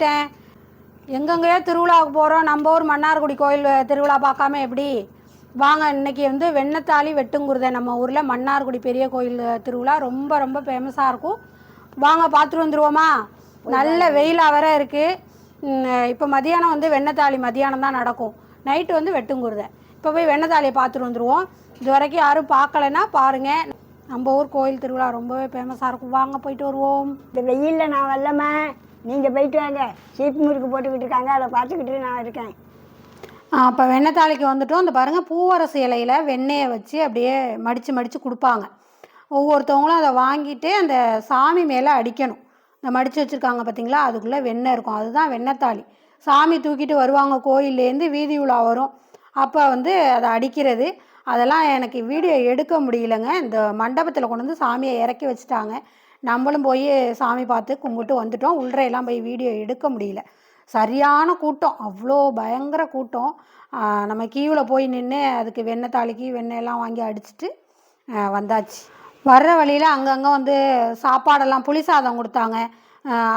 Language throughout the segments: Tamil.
கிளம்பிட்டேன் எங்கெங்கேயோ திருவிழாவுக்கு போகிறோம் நம்ம ஊர் மன்னார்குடி கோயில் திருவிழா பார்க்காம எப்படி? வாங்க இன்னைக்கு வந்து வெண்ணத்தாளி வெட்டுங்குருதை. நம்ம ஊரில் மன்னார்குடி பெரிய கோயில் திருவிழா ரொம்ப ரொம்ப ஃபேமஸாக இருக்கும். வாங்க பார்த்துட்டு வந்துருவோமா? நல்ல வெயிலாக வேற இருக்குது இப்போ மதியானம் வந்து வெண்ணத்தாளி மதியானம் தான் நடக்கும். நைட்டு வந்து வெட்டுங்குருதை. இப்போ போய் வெண்ணத்தாளியை பார்த்துட்டு வந்துருவோம். இது வரைக்கும் யாரும் பார்க்கலைன்னா பாருங்கள் நம்ம ஊர் கோயில் திருவிழா ரொம்பவே ஃபேமஸாக இருக்கும். வாங்க போயிட்டு வருவோம். இந்த வெயிலில் நான் வரலம்மா. நீங்கள் போயிட்டு வாங்க. சீப்பு முறுக்கு போட்டுக்கிட்டு இருக்காங்க. அதை பார்த்துக்கிட்டு நான் இருக்கேன். அப்போ வெண்ணத்தாளிக்கு வந்துட்டோம். இந்த பாருங்கள் பூவரசு இலையில் வெண்ணெயை வச்சு அப்படியே மடித்து மடித்து கொடுப்பாங்க. ஒவ்வொருத்தவங்களும் அதை வாங்கிட்டு அந்த சாமி மேலே அடிக்கணும். இந்த மடித்து வச்சுருக்காங்க பார்த்தீங்களா அதுக்குள்ளே வெண்ணெய் இருக்கும். அதுதான் வெண்ணத்தாளி சாமி தூக்கிட்டு வருவாங்க கோயிலேருந்து வீதி உலா வரும். அப்போ வந்து அதை அடிக்கிறது. அதெல்லாம் எனக்கு வீடியோ எடுக்க முடியலங்க. இந்த மண்டபத்தில் கொண்டு வந்து சாமியை இறக்கி வச்சுட்டாங்க. நம்மளும் போய் சாமி பார்த்து கும்பிட்டு வந்துட்டோம். உள்ளே எல்லாம் போய் வீடியோ எடுக்க முடியல. சரியான கூட்டம். அவ்வளோ பயங்கர கூட்டம். நம்ம கீவில் போய் நின்று அதுக்கு வெண்ணெய் தாளிக்கு வெண்ணெயெல்லாம் வாங்கி அடிச்சுட்டு வந்தாச்சு. வர்ற வழியில் அங்கங்கே வந்து சாப்பாடெல்லாம் புளி சாதம் கொடுத்தாங்க.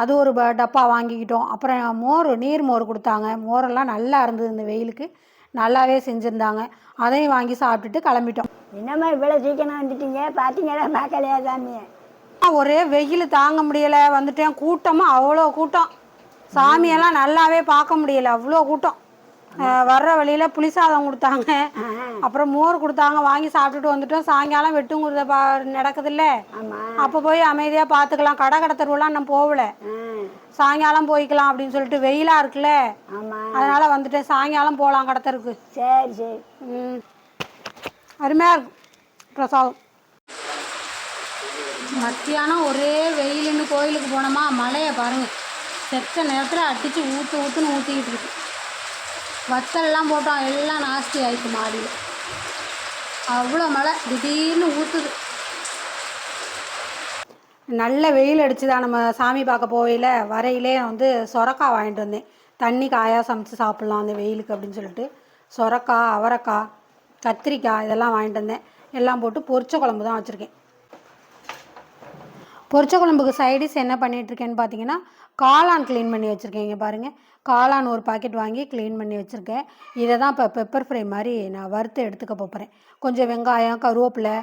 அது ஒரு ப- டப்பா வாங்கிக்கிட்டோம். அப்புறம் மோர் நீர் மோர் கொடுத்தாங்க. மோரெல்லாம் நல்லா இருந்தது இந்த வெயிலுக்கு. நல்லாவே செஞ்சுருந்தாங்க. அதையும் வாங்கி சாப்பிட்டுட்டு கிளம்பிட்டோம். என்னம்மா இவ்வளோ சீக்கிரம் வந்துட்டீங்க? பார்த்தீங்களா பார்க்கலையா சாமியை? ஒரே வெயில் தாங்க முடியலை. வந்துட்டேன். கூட்டமும் அவ்வளோ கூட்டம். சாமியெல்லாம் நல்லாவே பார்க்க முடியல. அவ்வளோ கூட்டம். வர்ற வழியில் புளிசாதம் கொடுத்தாங்க. அப்புறம் மோர் கொடுத்தாங்க. வாங்கி சாப்பிட்டுட்டு வந்துட்டோம். சாயங்காலம் வெட்டுங்குருத பா நடக்குதுல்ல. அப்போ போய் அமைதியாக பார்த்துக்கலாம். கடை கடை தெருவெல்லாம் நான் போகல சாயங்காலம் போய்க்கலாம் அப்படின்னு சொல்லிட்டு வெயிலாக இருக்குல்ல. அதனால வந்துட்டேன். சாயங்காலம் போகலாம் கடத்தருக்கு சரி சரி. ம். அருமையாக இருக்கும். பிரசாதம். மத்தியானம் ஒரே வெயிலுன்னு கோயிலுக்கு போனோமா மழையை பாருங்க. செத்த நேரத்தில் அடித்து ஊற்று ஊற்றுன்னு ஊற்றிக்கிட்டு இருக்கு. வத்தல்லாம் போட்டோம் எல்லாம் நாஸ்தி ஆயிடுச்சு மாடியில். அவ்வளோ மழை திடீர்னு ஊற்றுது நல்ல வெயில் அடிச்சுதான் நம்ம சாமி பார்க்க போகையில் வரையிலே வந்து சொரக்காய் வாங்கிட்டு வந்தேன். தண்ணி காயாக சமைச்சு சாப்பிட்லாம் அந்த வெயிலுக்கு அப்படின்னு சொல்லிட்டு. சொரக்காய் அவரக்காய் கத்திரிக்காய் இதெல்லாம் வாங்கிட்டு வந்தேன். எல்லாம் போட்டு பொரிச்ச குழம்பு தான் வச்சுருக்கேன். பொரிச்ச குழம்புக்கு சைடிஸ் என்ன பண்ணிகிட்ருக்கேன்னு பார்த்தீங்கன்னா காளான் க்ளீன் பண்ணி வச்சுருக்கேன். இங்கே பாருங்கள் காளான் ஒரு பாக்கெட் வாங்கி க்ளீன் பண்ணி வச்சுருக்கேன். இதை தான் இப்போ பெப்பர் ஃப்ரை மாதிரி நான் வறுத்து எடுத்துக்க போகிறேன் கொஞ்சம் வெங்காயம் கருவேப்பிலை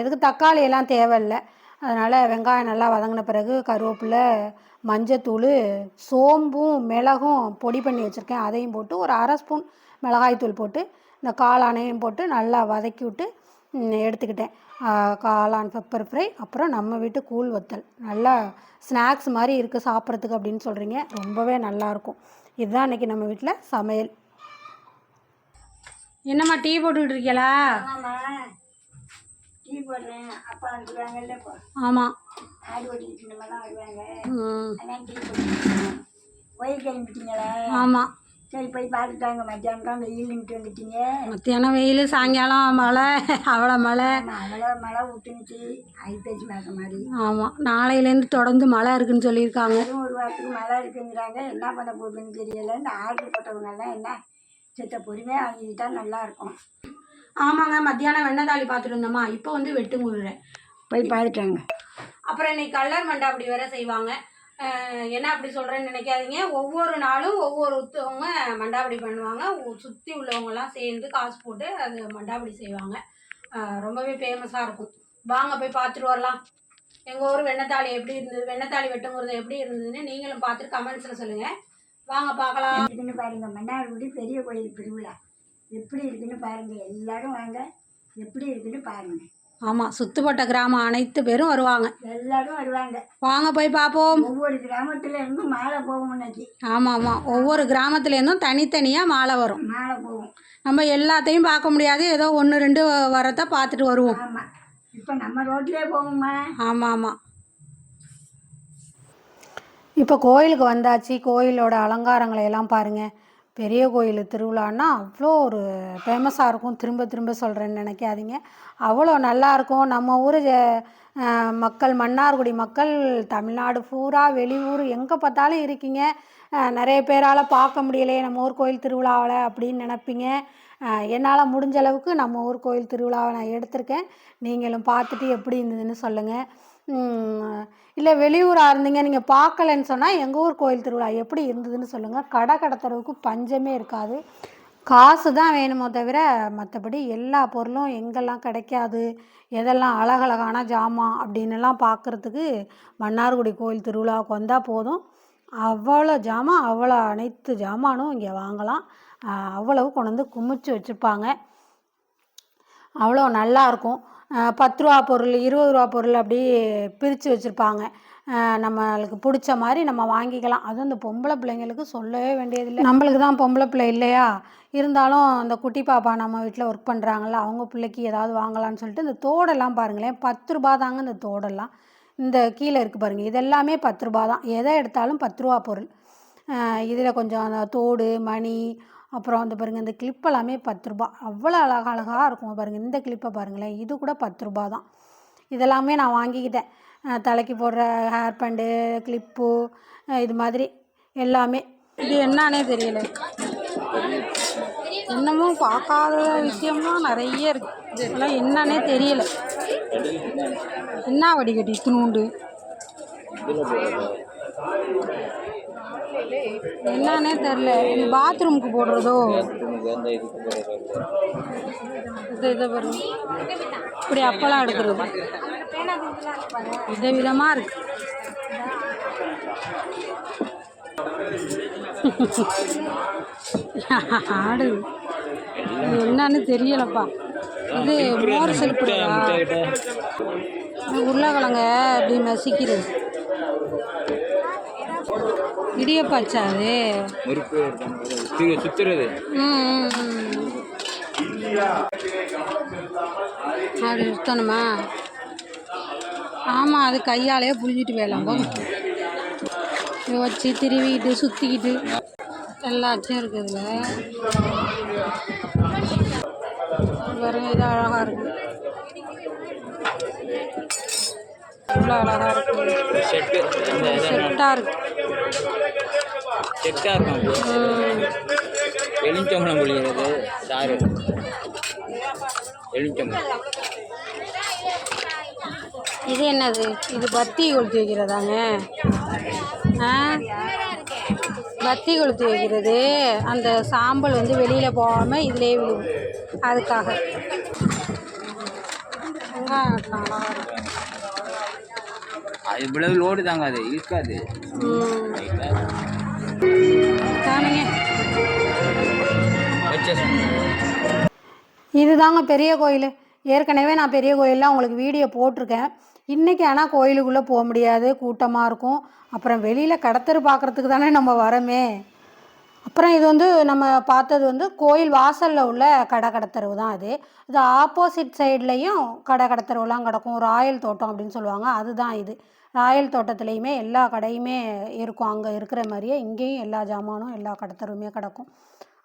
இதுக்கு தக்காளி எல்லாம் தேவையில்லை. அதனால் வெங்காயம் நல்லா வதங்கின பிறகு கருவேப்பிலை மஞ்சத்தூள் சோம்பும் மிளகும் பொடி பண்ணி வச்சுருக்கேன். அதையும் போட்டு ஒரு அரை ஸ்பூன் மிளகாய்த்தூள் போட்டு இந்த காளானையும் போட்டு நல்லா வதக்கி விட்டு எடுத்துக்கிட்டேன். காளான் பெப்பர் ஃப்ரை அப்புறம் நம்ம வீட்டு கூழ் வத்தல். நல்லா ஸ்நாக்ஸ் மாதிரி இருக்குது சாப்பிட்றதுக்கு அப்படின்னு சொல்கிறீங்க ரொம்பவே நல்லாயிருக்கும் இதுதான் இன்றைக்கி நம்ம வீட்டில் சமையல். என்னம்மா டீ போட்டுக்கிட்டு இருக்கீங்களா? ஆமாம் டீ போடுறேன். அப்பா வந்துடுவாங்கல்ல இப்போ ஆமாம் சரி போய் பார்த்துட்டாங்க மத்தியானம் தான் வெயில்ன்ட்டு வந்துட்டீங்க. மத்தியானம் வெயில் சாயங்காலம் மழை அவ்வளோ மழை. அவ்வளோ மழை ஊற்றுனுச்சு ஐப்பசி மாதம் மாதிரி. ஆமாம் நாளையிலேருந்து தொடர்ந்து மழை இருக்குன்னு சொல்லியிருக்காங்க. ஒரு வாரத்துக்கு மழை இருக்குங்கிறாங்க. என்ன பண்ண போகுதுன்னு தெரியல. இந்த ஆர்டர் போட்டவங்கெல்லாம் என்ன? சித்த பொறுமையாக வாங்கிக்கிட்டா நல்லா இருக்கும். ஆமாங்க மத்தியானம் வெண்ணதாளி பார்த்துட்டு இருந்தோமா இப்போ வந்து வெட்டுங்குடுறேன் போய் பார்த்துட்டாங்க அப்புறம் இன்னைக்கு கல்லர் மண்டாப்படி வேற செய்வாங்க. என்ன அப்படி சொல்கிறேன்னு நினைக்காதீங்க. ஒவ்வொரு நாளும் ஒவ்வொருத்தவங்க மண்டாபடி பண்ணுவாங்க. சுற்றி உள்ளவங்கலாம் சேர்ந்து காசு போட்டு அது மண்டாபடி செய்வாங்க. ரொம்பவே ஃபேமஸாக இருக்கும். வாங்க போய் பார்த்துட்டு வரலாம். எங்கள் ஊர் வெண்ணத்தாளி எப்படி இருந்தது? வெண்ணத்தாளி வெட்டுங்கிறது எப்படி இருந்ததுன்னு நீங்களும் பார்த்துட்டு கமெண்ட்ஸில் சொல்லுங்கள் வாங்க பார்க்கலாம். இருக்குன்னு பாருங்க. மன்னார்குடி பெரிய கோயில் திருவிழா. எப்படி இருக்குன்னு பாருங்கள் எல்லாரும் வாங்க. எப்படி இருக்குன்னு பாருங்க. ஆமாம் சுத்துப்பட்ட கிராமம் அனைத்து பேரும் வருவாங்க. எல்லாரும் வருவாங்க. வாங்க போய் பார்ப்போம் ஒவ்வொரு கிராமத்துல இருந்தும் மாலை போகும் இன்னைக்கு ஆமாம் ஆமாம் ஒவ்வொரு கிராமத்துலேருந்தும் தனித்தனியாக மாலை வரும். மாலை போகும். நம்ம எல்லாத்தையும் பார்க்க முடியாது. ஏதோ ஒன்று ரெண்டு வரத்தை பார்த்துட்டு வருவோம். ஆமாம் இப்போ நம்ம ரோட்லேயே போகுமா? ஆமாம் ஆமாம் இப்போ கோயிலுக்கு வந்தாச்சு. கோயிலோட அலங்காரங்களை எல்லாம் பாருங்கள் பெரிய கோயில் திருவிழான்னா அவ்வளோ ஒரு ஃபேமஸாக இருக்கும். திரும்ப திரும்ப சொல்கிறேன்னு நினைக்காதீங்க. அவ்வளோ நல்லா இருக்கும். நம்ம ஊர் மக்கள் மன்னார்குடி மக்கள் தமிழ்நாடு பூரா வெளியூர் எங்கே பார்த்தாலும் இருக்கீங்க. நிறைய பேரால் பார்க்க முடியலையே நம்ம ஊர் கோயில் திருவிழாவில் அப்படின்னு நினப்பீங்க. என்னால் முடிஞ்ச அளவுக்கு நம்ம ஊர் கோயில் திருவிழாவை நான் எடுத்திருக்கேன். நீங்களும் பார்த்துட்டு எப்படி இருந்ததுன்னு சொல்லுங்கள் இல்லை வெளியூராக இருந்தீங்க நீங்கள் பார்க்கலன்னு சொன்னால் எங்கள் ஊர் கோயில் திருவிழா எப்படி இருந்ததுன்னு சொல்லுங்கள் கடை கடத்துறவுக்கு பஞ்சமே இருக்காது. காசு தான் வேணுமோ தவிர மற்றபடி எல்லா பொருளும் எங்கெல்லாம் கிடைக்காது எதெல்லாம் அழகழகான ஜாமான் அப்படின்னுலாம் பார்க்குறதுக்கு மன்னார்குடி கோயில் திருவிழாவுக்கு வந்தால் போதும். அவ்வளோ ஜாமான் அவ்வளோ அனைத்து ஜாமானும் இங்கே வாங்கலாம். அவ்வளவு கொண்டு வந்து குமிச்சு வச்சுருப்பாங்க அவ்வளோ நல்லாயிருக்கும் பத்து ரூபா பொருள் இருபது ரூபா பொருள் அப்படி பிரித்து வச்சுருப்பாங்க. நம்மளுக்கு பிடிச்ச மாதிரி நம்ம வாங்கிக்கலாம். அதுவும் இந்த பொம்பளை பிள்ளைங்களுக்கு சொல்லவே வேண்டியதில்லை. நம்மளுக்கு தான் பொம்பளை பிள்ளை இல்லையா? இருந்தாலும் அந்த குட்டி பாப்பா நம்ம வீட்டில் ஒர்க் பண்ணுறாங்கல்ல அவங்க பிள்ளைக்கு ஏதாவது வாங்கலாம்னு சொல்லிட்டு இந்த தோடெல்லாம் பாருங்களேன். பத்து ரூபா தாங்க இந்த தோடெல்லாம். இந்த கீழே இருக்குது பாருங்கள் இதெல்லாமே பத்து ரூபா தான். எதை எடுத்தாலும் பத்து ரூபா பொருள் இதில் கொஞ்சம் அந்த தோடு மணி அப்புறம் வந்து பாருங்கள் இந்த கிளிப் எல்லாமே பத்து ரூபா அவ்வளோ அழகழகாக அழகாக இருக்கும் பாருங்கள் இந்த கிளிப்பை பாருங்களேன். இது கூட பத்து ரூபா தான். இதெல்லாமே நான் வாங்கிக்கிட்டேன். தலைக்கு போடுற ஹேர் பேண்டு கிளிப்பு இது மாதிரி எல்லாமே. இது என்னன்னே தெரியல. என்னமோ பார்க்காத விஷயம்லாம் நிறைய இருக்கு. இதெல்லாம் என்னன்னே தெரியல. என்ன வடிகட்டி இத்தினூண்டு என்னன்னே தெரில இது பாத்ரூமுக்கு போடுறதோ? இது இதை பாருங்க. இப்படி அப்பெல்லாம் எடுக்கிறது. வித விதமாக இருக்கு. ஆடு. என்னன்னு தெரியலப்பா. இது மோர் செலுப்புடா உருளைக்கிழங்க இப்படி நசிக்கிறது இடியப்பாச்சா அது? முறுக்கு திரு சுத்துறது. அப்படி சுத்தணுமா? ஆமாம் அது கையாலே புழிஞ்சிட்டு வேலாம் போங்க இதை வச்சு திருவிக்கிட்டு சுற்றிக்கிட்டு எல்லாச்சும் இருக்குதுல பாருங்க இது அழகாக இருக்கு. இவ்வளோ அழகாக இருக்கு. செட்டு இந்த செட்டாக இருக்கு. செட்டாக இருக்கும். எலுமிச்சம்பழம் புளிகிறது சாறு. எலுமிச்சம்பழம். இது என்னது? இது பத்தி கொளுத்தி வைக்கிறதாங்க பத்தி கொளுத்தி வைக்கிறது. அந்த சாம்பல் வந்து வெளியில் போகாமல் இதிலே விழுகும் அதுக்காக. அது இவ்வளவு லோடு தாங்க அது. இருக்காது. வச்ச இதுதாங்க பெரிய கோயில். ஏற்கனவே நான் பெரிய கோயிலில் உங்களுக்கு வீடியோ போட்டிருக்கேன். இன்றைக்கி ஆனால் கோயிலுக்குள்ளே போக முடியாது. கூட்டமாக இருக்கும். அப்புறம் வெளியில் கடத்தரு பார்க்குறதுக்கு தானே நம்ம வரமே. அப்புறம் இது வந்து நம்ம பார்த்தது வந்து கோயில் வாசலில் உள்ள கடை கடத்தரவு தான் அது. இது ஆப்போசிட் சைட்லேயும் கடை கடத்தரவுலாம் கிடக்கும். ராயல் தோட்டம் அப்படின்னு சொல்லுவாங்க. அதுதான் இது. ராயல் தோட்டத்துலேயுமே எல்லா கடையுமே இருக்கும். அங்கே இருக்கிற மாதிரியே இங்கேயும் எல்லா ஜாமானும் எல்லா கடத்தருமே கிடக்கும்.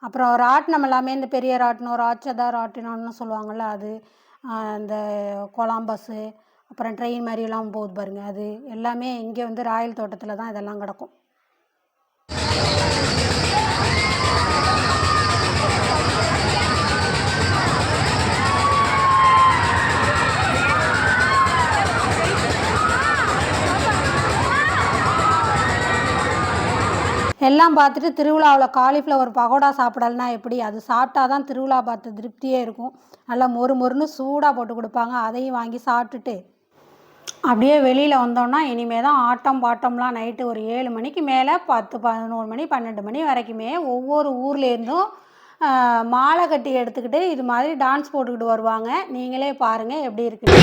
அப்புறம் ராட்டினம் எல்லாமே இந்த பெரிய ராட்டினம் ராட்சதா ராட்டினம்னு சொல்லுவாங்கள்ல அது இந்த கொலாம்பஸ்ஸு அப்புறம் ட்ரெயின் மாதிரிலாம் போகுது பாருங்க. அது எல்லாமே இங்கே வந்து ராயல் தோட்டத்தில் தான் இதெல்லாம் கிடக்கும். எல்லாம் பார்த்துட்டு திருவிழாவில் காலிஃப்ளவர் பகோடா சாப்பிடலனா எப்படி? அது சாப்பிட்டா தான் திருவிழா பார்த்த திருப்தியே இருக்கும். நல்லா மொறு மொறுன்னு சூடாக போட்டு கொடுப்பாங்க. அதையும் வாங்கி சாப்பிட்டுட்டு அப்படியே வெளியில் வந்தோம்னா இனிமே தான் ஆட்டம் பாட்டம்லாம் நைட்டு ஒரு ஏழு மணிக்கு மேலே பத்து பதினோரு மணி பன்னெண்டு மணி வரைக்குமே ஒவ்வொரு ஊர்லேருந்தும் மாலை கட்டி எடுத்துக்கிட்டு இது மாதிரி டான்ஸ் போட்டுக்கிட்டு வருவாங்க. நீங்களே பாருங்கள் எப்படி இருக்குது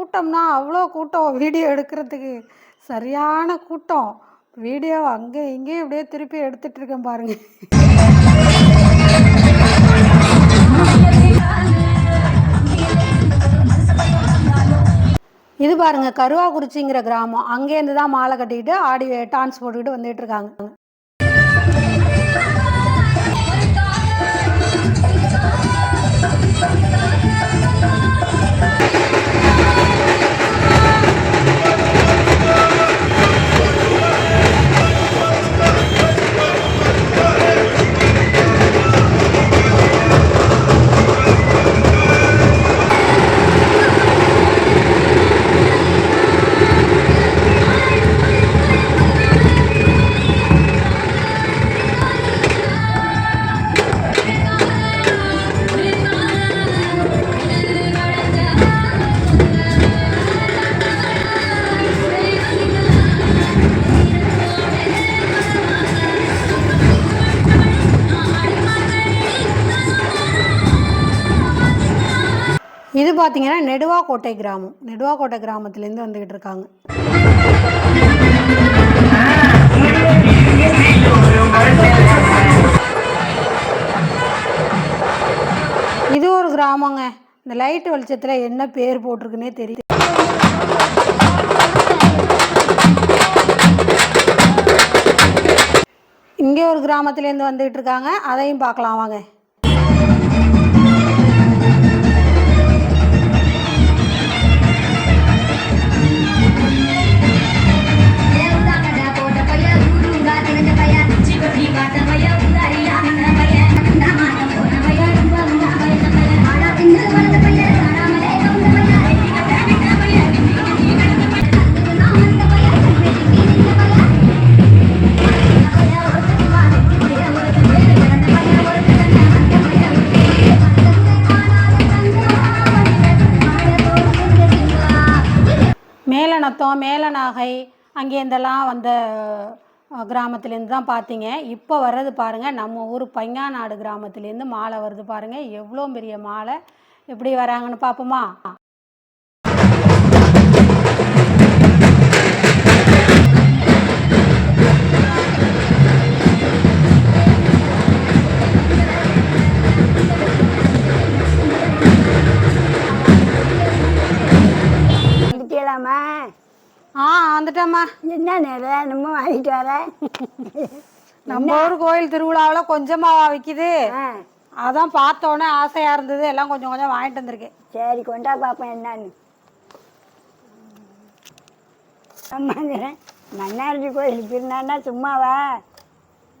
கூட்டம்னா அவ்வளோ கூட்டம் வீடியோ எடுக்கிறதுக்கு. சரியான கூட்டம். வீடியோ அங்கே இங்கேயும் அப்படியே திருப்பி எடுத்துட்டு இருக்கேன் பாருங்க. இது பாருங்க கருவாக்குறிச்சிங்கிற கிராமம். அங்கேருந்து தான் மாலை கட்டிக்கிட்டு ஆடி டான்ஸ் போட்டுக்கிட்டு வந்துட்டு இருக்காங்க. இது பார்த்தீங்கன்னா நெடுவாக்கோட்டை கிராமம். நெடுவாக்கோட்டை கிராமத்துலேருந்து வந்துக்கிட்டு இருக்காங்க. இது ஒரு கிராமங்க. இந்த லைட் வெளிச்சத்தில் என்ன பேர் போட்டிருக்குன்னே தெரியும் இங்கே ஒரு கிராமத்துலேருந்து வந்துகிட்டு இருக்காங்க. அதையும் பார்க்கலாம் வாங்க. பார்த்தோம் மேலநாகை அங்கேருந்தெல்லாம் வந்த கிராமத்துலேருந்து தான் பார்த்தீங்க. இப்போ வர்றது பாருங்கள் நம்ம ஊர் பைங்காநாடு கிராமத்துலேருந்து மாலை வருது பாருங்கள் எவ்வளோ பெரிய மாலை. எப்படி வராங்கன்னு பார்ப்போமா? வந்துட்டீங்களாம்மா ஆ வந்துட்டோம்மா. என்ன நேரம் என்னமோ வாங்கிட்டு வர? நம்ம ஊர் கோயில் திருவிழாவில் கொஞ்சமாவா விற்கிது அதான் பார்த்தோன்னே ஆசையாக இருந்தது. எல்லாம் கொஞ்சம் கொஞ்சம் வாங்கிட்டு வந்திருக்கேன் சரி கொண்டா பார்ப்பேன் என்னன்னு. ஆமாங்கிறேன் மன்னார்ஜி கோயில் திருநான்னா சும்மாவா?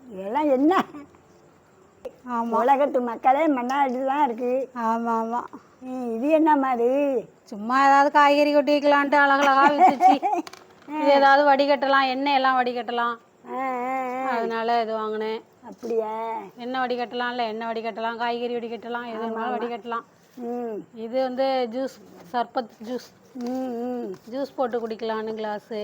இதெல்லாம் என்ன? உலகத்து மக்களே மன்னார்ஜி தான் இருக்கு. ஆமாம் ஆமாம் இது என்ன மாதிரி? சும்மா ஏதாவது காய்கறி கொட்டி வைக்கலான்ட்டு அழகழகா வித்துச்சு இது ஏதாவது வடிகட்டலாம் எண்ணெய் எல்லாம் வடிகட்டலாம். அதனால இது வாங்கினேன். அப்படியா? எண்ணெய் வடிகட்டலாம் இல்லை எண்ணெய் வடிகட்டலாம் காய்கறி வடிகட்டலாம் எது வேணாலும் வடிகட்டலாம். இது வந்து ஜூஸ் சர்பத் ஜூஸ். ஜூஸ் போட்டு குடிக்கலான்னு கிளாஸு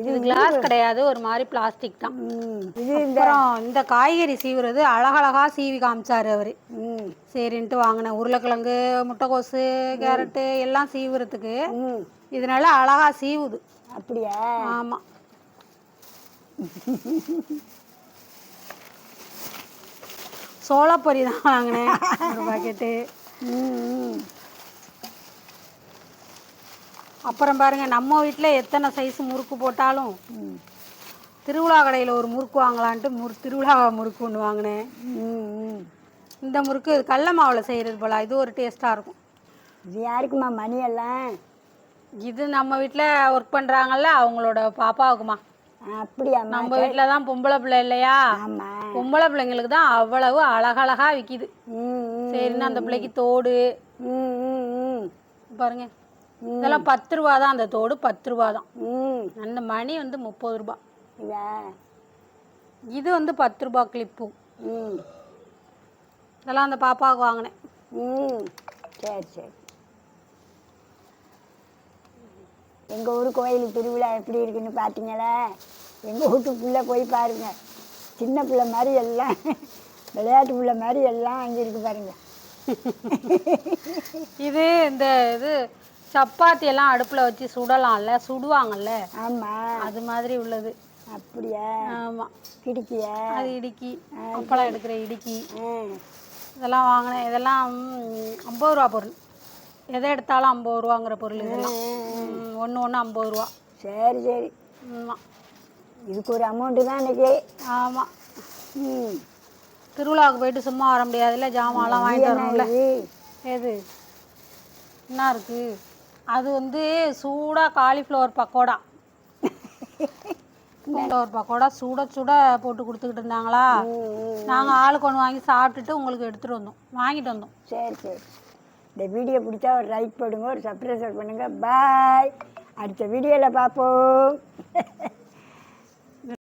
இது கிளாஸ் கிடையாது ஒரு மாதிரி பிளாஸ்டிக் தான். ம். இது அப்புறம் இந்த காய்கறி சீவுறது அழகழகா சீவி காமிச்சாரு அவரு. ம். சரின்ட்டு வாங்கினேன். உருளைக்கிழங்கு முட்டைக்கோசு கேரட்டு எல்லாம் சீவுறதுக்கு ம். இதனால அழகா சீவுது. அப்படியா? ஆமாம் சோளப்பொரி தான் வாங்கினேன். ஒரு பாக்கெட்டு அப்புறம் பாருங்க நம்ம வீட்டில் எத்தனை சைஸ் முறுக்கு போட்டாலும் திருவிழா கடையில் ஒரு முறுக்கு வாங்கலான்ட்டு முறு திருவிழா முறுக்கு ஒன்று வாங்கினேன். இந்த முறுக்கு கடல மாவில் செய்கிறது போல இது ஒரு டேஸ்ட்டாக இருக்கும். இது யாருக்குமா மணி எல்லாம் இது நம்ம வீட்டில் ஒர்க் பண்ணுறாங்கல்ல அவங்களோட பாப்பாவுக்குமா அப்படியாம்மா? நம்ம வீட்டில் தான் பொம்பளை பிள்ளை இல்லையா? பொம்பளை பிள்ளைங்களுக்கு தான் அவ்வளவு அழகழகா விற்கிது சரின்னு அந்த பிள்ளைக்கு தோடு. பாருங்க. இதெல்லாம் பத்து ரூபா தான் அந்த தோடு பத்து ரூபா தான் ம். அந்த மணி வந்து முப்பது ரூபா. இதா வந்து பத்து ரூபா கிளிப்பு. ம். இதெல்லாம் அந்த பாப்பாவுக்கு வாங்கினேன். ம். சரி சரி. எங்கள் ஊர் கோயில் திருவிழா எப்படி இருக்குன்னு பார்த்தீங்களா எங்கள் வீட்டுக்குள்ளே போய் பாருங்க. சின்ன பிள்ளை மாதிரி எல்லாம் விளையாட்டு பிள்ளை மாதிரி எல்லாம் அங்கே இருக்கு பாருங்க. இது இந்த இது சப்பாத்தி எல்லாம் அடுப்பில் வச்சு சுடலாம்ல சுடுவாங்கல்ல? ஆமாம் அது மாதிரி உள்ளது. அப்படியா? ஆமாம் கிடிக்கியா அது இடுக்கி. அப்பளம் எடுக்கிற இடுக்கி. இதெல்லாம் வாங்கினேன். இதெல்லாம் ஐம்பது ரூபா பொருள். எதை எடுத்தாலும் ஐம்பது ரூபாங்கிற பொருள் இதெல்லாம். ஒன்று ஒன்று ஐம்பது ரூபா. சரி சரி. ஆமாம் இதுக்கு ஒரு அமௌண்ட்டு தான் இன்னைக்கு. ஆமாம் ம். திருவிழாவுக்கு போயிட்டு சும்மா வர முடியாதுல்ல? ஜாமான்லாம் வாங்கிட்டு வரணும்ல இது எது? என்ன இருக்கு? அது வந்து சூடாக காலிஃப்ளவர் பக்கோடா. காலிஃப்ளவர் பக்கோடா சூட சூட போட்டு கொடுத்துக்கிட்டு இருந்தாங்களா? நாங்கள் ஆளுக்கு ஒன்று வாங்கி சாப்பிட்டுட்டு உங்களுக்கு எடுத்துகிட்டு வந்தோம். வாங்கிட்டு வந்தோம். சரி சரி. இந்த வீடியோ பிடிச்சா ஒரு லைக் போடுங்க ஒரு சப்ஸ்கிரைப் பண்ணுங்கள் பாய் அடுத்த வீடியோவில் பார்ப்போம்.